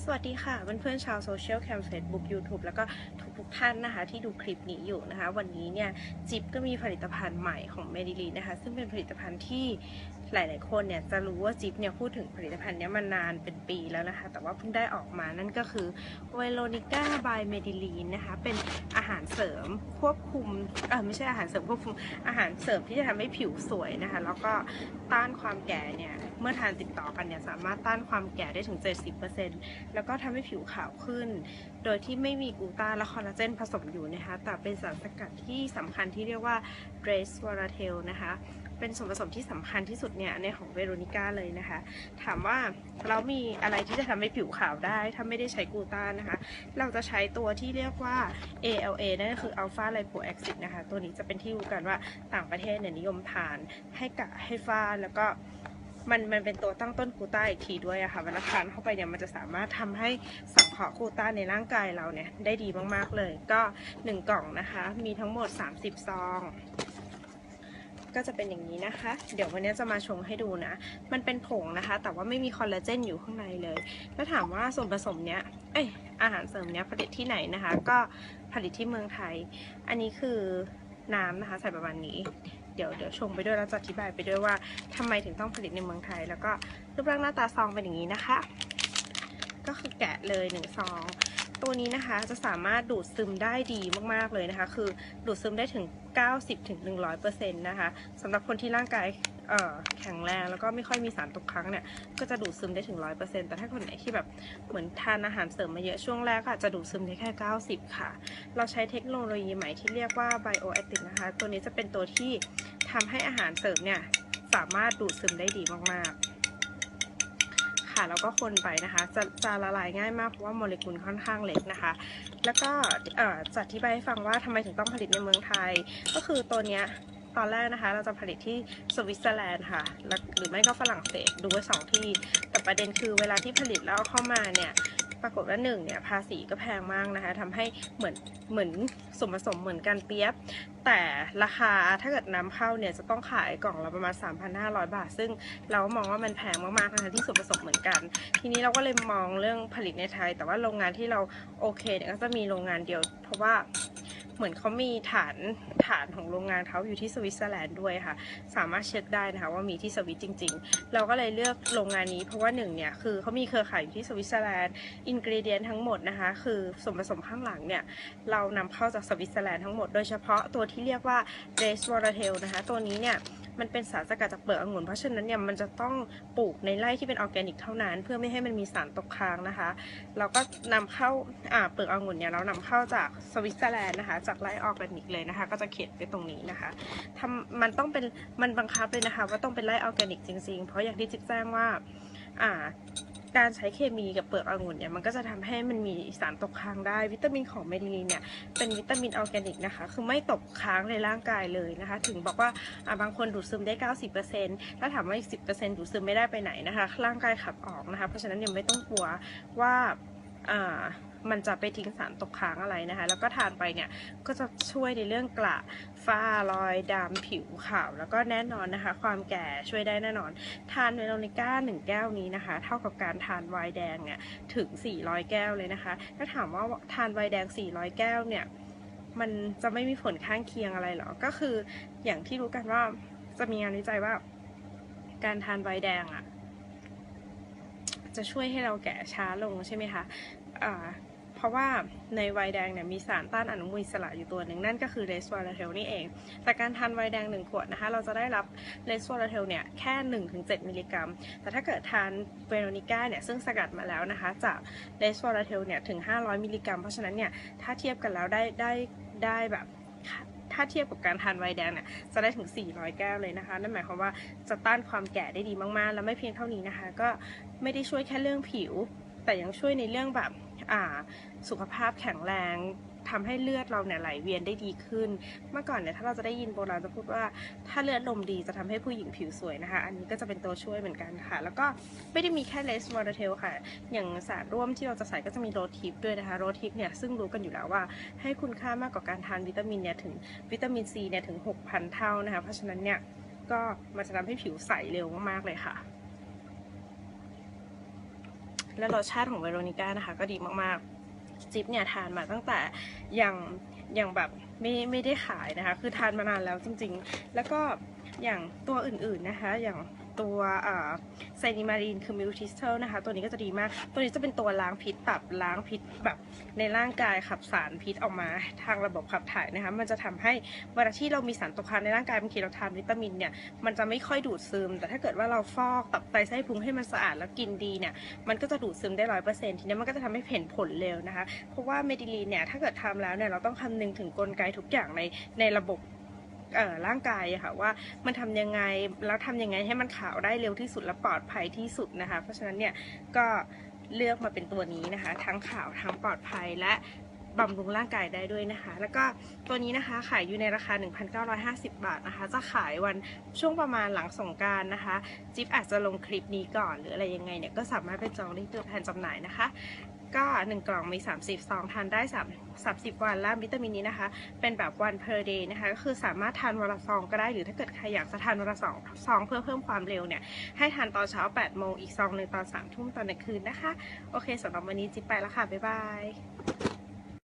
สวัสดีค่ะเพื่อนๆชาวโซเชียลแคมเฟซบุ๊กยูทูบแล้วก็ทุกๆท่านนะคะ ที่ดูคลิปนี้อยู่นะคะ วันนี้เนี่ย จิ๊บก็มีผลิตภัณฑ์ใหม่ของเมดิลีนะคะ ซึ่งเป็นผลิตภัณฑ์ที่ หลาย ๆ คนเนี่ยจะรู้ว่าจิ๊บเนี่ยพูดถึงผลิตภัณฑ์นี้มานานเป็นปีแล้วนะคะ แต่ว่าเพิ่งได้ออกมานั่นก็คือเวโรนิก้าบายเมดิลีนนะคะ เป็นอาหารเสริมควบคุมเออไม่ใช่อาหารเสริมควบคุมอาหารเสริมที่จะทำให้ผิวสวยนะคะ แล้วก็ต้านความแก่เนี่ยเมื่อทานติดต่อกันเนี่ยสามารถต้านความแก่ได้ถึง 70%แล้วก็ทำให้ผิวขาวขึ้น โดยที่ไม่มีกลูตาและคอลลาเจนผสมอยู่นะคะแต่เป็นสารสกัดที่สำคัญที่เรียกว่าเดรสวอราเทลนะคะเป็นส่วนผสมที่สำคัญที่สุดเนี่ยในของเวโรนิก้าเลยนะคะ ถามว่าเรามีอะไรที่จะทำให้ผิวขาวได้ ถ้าไม่ได้ใช้กูต้านะคะ เราจะใช้ตัวที่เรียกว่า ALA นั่นก็คือ Alpha Lipoacid นะคะ ตัวนี้จะเป็นที่รู้กันว่าต่างประเทศเนี่ยนิยมทานให้กะให้ฟ้าแล้วก็มันมันเป็นตัวตั้งต้นกูต้าอีกทีด้วยอะค่ะเวลาทานเข้าไปเนี่ยมันจะสามารถทำให้สังเคราะห์กูต้าในร่างกายเราเนี่ยได้ดีมากๆเลย ก็ 1 กล่องนะคะ มีทั้งหมด 30 ซอง ก็จะเป็นอย่างนี้นะคะ เดี๋ยววันนี้จะมาชงให้ดูนะ มันเป็นผงนะคะ แต่ว่าไม่มีคอลลาเจนอยู่ข้างในเลยแล้วถามว่าส่วนผสมเนี้ย เอ้ย อาหารเสริมเนี้ยผลิตที่ไหนนะคะ ก็ผลิตที่เมืองไทย อันนี้คือน้ำนะคะใส่ประมาณนี้ เดี๋ยวเดี๋ยวชงไปด้วยแล้วจะอธิบายไปด้วยว่าทำไมถึงต้องผลิตในเมืองไทย แล้วก็รูปร่างหน้าตาซองเป็นอย่างนี้นะคะ ก็คือแกะเลยหนึ่งซอง ตัวนี้นะคะจะสามารถดูดซึมได้ดีมากๆเลยนะคะ คือดูดซึมได้ถึง 90ถึง100%นะคะสำหรับคนที่ร่างกายแข็งแรงแล้วก็ไม่ค่อยมีสารตกค้างเนี่ยก็จะดูดซึมได้ถึง 100%แต่ถ้าคนไหนที่แบบเหมือนทานอาหารเสริมมาเยอะช่วงแรกอาจจะดูดซึมได้แค่ 90 ค่ะ เราใช้เทคโนโลยีใหม่ที่เรียกว่า Bioactive นะคะ ตัวนี้จะเป็นตัวที่ทำให้อาหารเสริมเนี่ยสามารถดูดซึมได้ดีมากๆ ค่ะ แล้วก็คนไปนะคะ จะจะละลายง่ายมากเพราะว่าโมเลกุลค่อนข้างเล็กนะคะ แล้วก็จะอธิบายให้ฟังว่าทำไมถึงต้องผลิตในเมืองไทย ก็คือตัวเนี้ยตอนแรกนะคะ เราจะผลิตที่สวิตเซอร์แลนด์ค่ะหรือไม่ก็ฝรั่งเศสดูไว้สองที่ แต่ประเด็นคือเวลาที่ผลิตแล้วเข้ามาเนี่ย ปรากฏว่าหนึ่งเนี่ยภาษีก็แพงมากนะคะทำให้เหมือนเหมือนส่วนผสมเหมือนกันเปียบ แต่ราคาถ้าเกิดนำเข้าเนี่ยจะต้องขายกล่องละประมาณ 3,500 บาท ซึ่งเราก็มองว่ามันแพงมากๆนะคะที่ส่วนผสมเหมือนกัน ทีนี้เราก็เลยมองเรื่องผลิตในไทย แต่ว่าโรงงานที่เราโอเคเนี่ยก็จะมีโรงงานเดียว เพราะว่า เหมือนเขามีฐานฐานของโรงงานเขาอยู่ที่สวิตเซอร์แลนด์ด้วยค่ะ สามารถเช็คได้นะคะว่ามีที่สวิตจริง ๆ เราก็เลยเลือกโรงงานนี้เพราะว่าหนึ่งเนี่ยคือเขามีเครือข่ายอยู่ที่สวิตเซอร์แลนด์อินกรีเดียนทั้งหมดนะคะคือส่วนผสมข้างหลังเนี่ยเรานำเข้าจากสวิตเซอร์แลนด์ทั้งหมดโดยเฉพาะตัวที่เรียกว่าเดสวอร์เทลนะคะตัวนี้เนี่ยมันเป็นสารสกัดจากเปลือกองุ่นเพราะฉะนั้นเนี่ยมันจะต้องปลูกในไร่ที่เป็นออร์แกนิกเท่านั้น เพื่อไม่ให้มันมีสารตกค้างนะคะ เราก็นำเข้าอ่าเปลือกองุ่นเนี่ยเรานำเข้าจากสวิตเซอร์แลนด์นะคะ จากไร่ออร์แกนิกเลยนะคะ ก็จะเขียนไปตรงนี้นะคะทำมันต้องเป็นมันบังคับเลยนะคะ ว่าต้องเป็นไร่ออร์แกนิกจริงๆ เพราะอย่างที่จิ๊บแจ้งว่าอ่า การใช้เคมีกับเปลือกองุ่นเนี่ยมันก็จะทำให้มันมีสารตกค้างได้ วิตามินของเมดิลีนเนี่ยเป็นวิตามินออร์แกนิกนะคะ คือไม่ตกค้างในร่างกายเลยนะคะ ถึงบอกว่าอ่าบางคนดูดซึมได้ 90%ถ้าถามว่าอีก10%ดูดซึมไม่ได้ไปไหนนะคะ ร่างกายขับออกนะคะ เพราะฉะนั้นยังไม่ต้องกลัวว่าอ่า มันจะไปทิ้งสารตกค้างอะไรนะคะ แล้วก็ทานไปเนี่ยก็จะช่วยในเรื่องกระฝ้ารอยดำผิวขาว แล้วก็แน่นอนนะคะ ความแก่ช่วยได้แน่นอน ทานเวโรนิก้าหนึ่งแก้วนี้นะคะ เท่ากับการทานไวน์แดงเนี่ยถึง 400 แก้วเลยนะคะ ถ้าถามว่าทานไวน์แดง 400 แก้วเนี่ยมันจะไม่มีผลข้างเคียงอะไรหรอ ก็คืออย่างที่รู้กันว่าจะมีงานวิจัยว่า การทานไวน์แดงอะ่ะจะช่วยให้เราแก่ช้าลงใช่ไหมคะอ่า ราะว่าในไวน์แดงเนี่ยมีสารต้านอนุมูลอิสระอยู่ตัวหนึ่งนั่นก็คือเรสวอร์เทลนี่เอง แต่การทานไวน์แดง 1 ขวดนะคะ เราจะได้รับเรสวอร์เทลเนี่ยแค่ 1-7 มิลลิกรัม แต่ถ้าเกิดทานเวโรนิก้าเนี่ยซึ่งสกัดมาแล้วนะคะจากเรสวอร์เทลเนี่ยถึง 500 มิลลิกรัม เพราะฉะนั้นเนี่ยถ้าเทียบกันแล้วได้ได้ได้แบบถ้าเทียบกับการทานไวน์แดงเนี่ยจะได้ถึง 400 แก้วเลยนะคะ นั่นหมายความว่าจะต้านความแก่ได้ดีมากๆ แล้วไม่เพียงเท่านี้นะคะ ก็ไม่ได้ช่วยแค่เรื่องผิว แต่ยังช่วยในเรื่องแบบอ่าสุขภาพแข็งแรงทำให้เลือดเราเนี่ยไหลเวียนได้ดีขึ้น เมื่อก่อนเนี่ยถ้าเราจะได้ยินโบราณจะพูดว่าถ้าเลือดลมดีจะทำให้ผู้หญิงผิวสวยนะคะ อันนี้ก็จะเป็นตัวช่วยเหมือนกันค่ะ แล้วก็ไม่ได้มีแค่เลสวอร์เทลค่ะ อย่างสารร่วมที่เราจะใส่ก็จะมีโรทิปด้วยนะคะโรทิปเนี่ยซึ่งรู้กันอยู่แล้วว่าให้คุณค่ามากกว่าการทานวิตามินเนี่ยถึงวิตามินซีเนี่ยถึง 6,000 เท่านะคะ เพราะฉะนั้นเนี่ยก็มันจะทำให้ผิวใสเร็วมากๆเลยค่ะ และรสชาติของเวโรนิก้านะคะก็ดีมากๆ จิ๊บเนี่ยทานมาตั้งแต่ยังยังแบบไม่ไม่ได้ขายนะคะ คือทานมานานแล้วจริงๆ แล้วก็อย่างตัวอื่นๆนะคะ อย่าง ตัวไซนิมารีนคือมิลทิสเทลนะคะ ตัวนี้ก็จะดีมาก ตัวนี้จะเป็นตัวล้างพิษตับล้างพิษแบบในร่างกายขับสารพิษออกมาทางระบบขับถ่ายนะคะ มันจะทำให้เวลาที่เรามีสารตกค้างในร่างกายบางทีเราทานวิตามินเนี่ยมันจะไม่ค่อยดูดซึม แต่ถ้าเกิดว่าเราฟอกตับไตไส้พุงให้มันสะอาดแล้วกินดีเนี่ยมันก็จะดูดซึมได้ร้อยเปอร์เซ็นต์ทีนี้มันก็จะทำให้เห็นผลเร็วนะคะ เพราะว่าเมดิลีนเนี่ยถ้าเกิดทำแล้วเนี่ยเราต้องคำนึงถึงกลไกทุกอย่างในในระบบ ร่างกายอะค่ะว่ามันทำยังไงแล้วทำยังไงให้มันขาวได้เร็วที่สุดและปลอดภัยที่สุดนะคะ เพราะฉะนั้นเนี่ยก็เลือกมาเป็นตัวนี้นะคะ ทั้งขาวทั้งปลอดภัยและบำรุงร่างกายได้ด้วยนะคะ แล้วก็ตัวนี้นะคะขายอยู่ในราคา 1,950 บาทนะคะ จะขายวันช่วงประมาณหลังสงการนะคะ จิ๊บอาจจะลงคลิปนี้ก่อนหรืออะไรยังไงเนี่ยก็สามารถไปจองได้ที่ตัวแทนจำหน่ายนะคะ ก็1กล่องมี 30ซองทานได้3 30 วันแล้ววิตามินนี้นะคะ เป็นแบบวัน per day นะคะ ก็คือสามารถทานวันละซองก็ได้ หรือถ้าเกิดใครอยากจะทานวันละสองซองเพื่อเพิ่มความเร็วเนี่ย ให้ทานตอนเช้า 8 โมงอีกซองหนึ่งตอน3ทุ่มตอนกลางคืนนะคะ โอเคสำหรับวันนี้จิ๊บไปแล้วค่ะ บ๊ายบาย